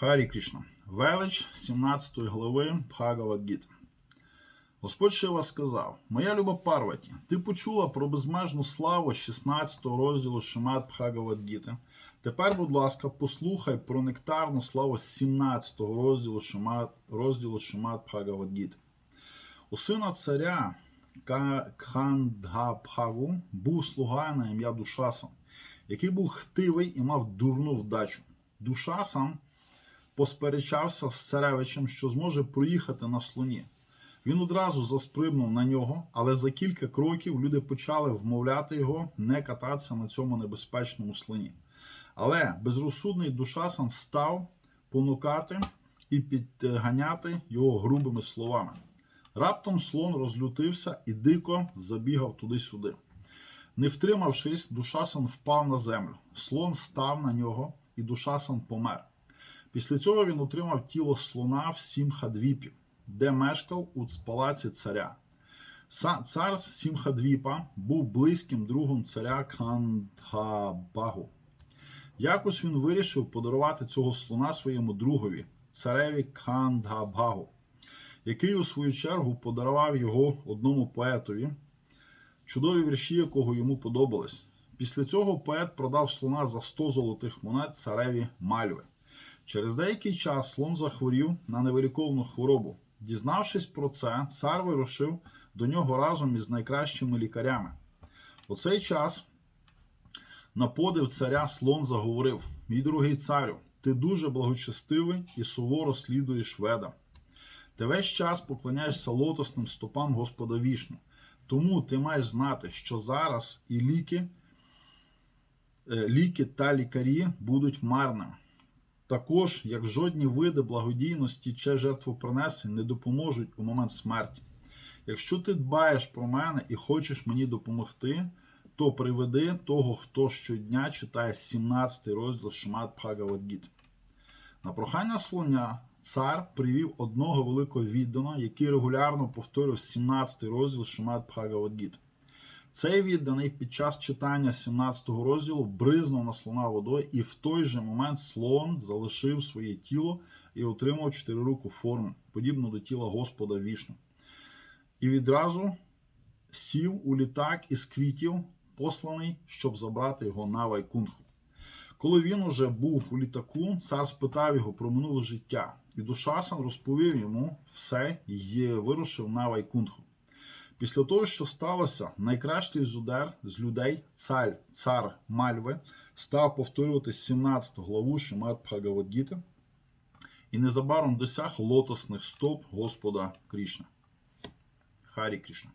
Харі Кришна. Велич 17 глави Бхагавадгіти. Господь Шива сказав: Моя люба Парваті, ти почула про безмежну славу 16 розділу Шимат Бхагавадгіти. Тепер, будь ласка, послухай про нектарну славу 17 розділу Шимат, розділу Шимат Бхагавадгіти. У сина царя Кхандгабхагу був слуга на ім'я Душасан, який був хтивий і мав дурну вдачу. Душасан посперечався з царевичем, що зможе проїхати на слоні. Він одразу заспригнув на нього, але за кілька кроків люди почали вмовляти його не кататися на цьому небезпечному слоні. Але безрозсудний Душасан став понукати і підганяти його грубими словами. Раптом слон розлютився і дико забігав туди-сюди. Не втримавшись, Душасан впав на землю. Слон став на нього, і Душасан помер. Після цього він отримав тіло слона в Сімхадвіпі, де мешкав у палаці царя. Цар Сімхадвіпа був близьким другом царя Кандгабагу. Якось він вирішив подарувати цього слона своєму другові, цареві Кандгабагу, який у свою чергу подарував його одному поетові, чудові вірші якого йому подобались. Після цього поет продав слона за 100 золотих монет цареві Мальви. Через деякий час слон захворів на невиліковну хворобу. Дізнавшись про це, цар вирушив до нього разом із найкращими лікарями. У цей час на подив царя слон заговорив: Мій дорогий царю, ти дуже благочестивий і суворо слідуєш ведам. Ти весь час поклоняєшся лотосним стопам Господа Вішну. Тому ти маєш знати, що зараз і ліки, е, ліки та лікарі будуть марними. Також, як жодні види благодійності чи жертвопринесень не допоможуть у момент смерті. Якщо ти дбаєш про мене і хочеш мені допомогти, то приведи того, хто щодня читає 17 розділ Шимат Бхагавадгіти. На прохання слоня цар привів одного великого відданого, який регулярно повторював 17 розділ Шимат Бхагавадгіти. Цей відданий під час читання 17 розділу бризнув на слона водою, і в той же момент слон залишив своє тіло і отримав чотирируку форму, подібну до тіла Господа Вішну. І відразу сів у літак із квітів, посланий, щоб забрати його на Вайкунху. Коли він уже був у літаку, цар спитав його про минуле життя, і Душасан розповів йому все і вирушив на Вайкунху. Після того, що сталося, найкращий з удар з людей, цар, цар Мальви, став повторювати 17 главу Шимат Бхагавадгіти і незабаром досяг лотосних стоп Господа Крішна. Харі Крішна.